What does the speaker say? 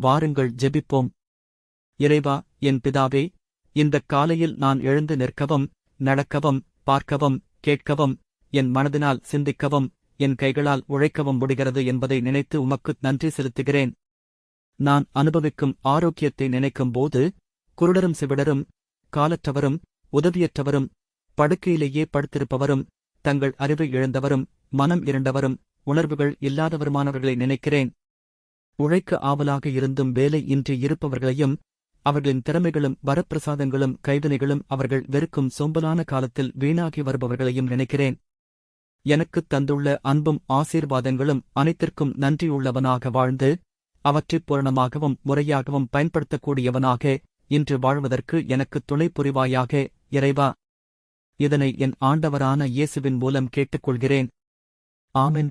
வாருங்கள் ஜெபிப்போம். இறைவா என் பிதாவே இந்தக் காலையில் நான் எழுந்து நிற்கவும் நடக்கவும் பார்க்கவும் கேட்கவும் என் மனதினால் சிந்திக்கவும் என் கைகளால் உழைக்கவும் முடிகிறது என்பதை நினைத்து உமக்கு நன்றி செலுத்துகிறேன். நான் அனுபவிக்கும் ஆரோக்கியத்தை நினைக்கும் போது குருடரும் சிவிடரும் காலற்றவரும் உதவியற்றவரும் படுக்கையிலேயே படுத்திருப்பவரும் தங்கள் அறிவை இழந்தவரும் மனம் இருண்டவரும் உணர்வுகள் இல்லாதவருமானவர்களை நினைக்கிறேன். உழைக்க ஆவலாக இருந்தும் வேலை இன்றி இருப்பவர்களையும் அவர்களின் திறமைகளும் வரப்பிரசாதங்களும் கைவினைகளும் அவர்கள் வெறுக்கும் சோம்பலான காலத்தில் வீணாகி வருபவர்களையும் நினைக்கிறேன். எனக்குத் தந்துள்ள அன்பும் ஆசீர்வாதங்களும் அனைத்திற்கும் நன்றியுள்ளவனாக வாழ்ந்து அவற்றைப் பூரணமாகவும் முறையாகவும் பயன்படுத்தக்கூடியவனாக இன்று வாழ்வதற்கு எனக்குத் துணை புரிவாயாக இறைவா. இதனை என் ஆண்டவரான இயேசுவின் மூலம் கேட்டுக்கொள்கிறேன். ஆமென்.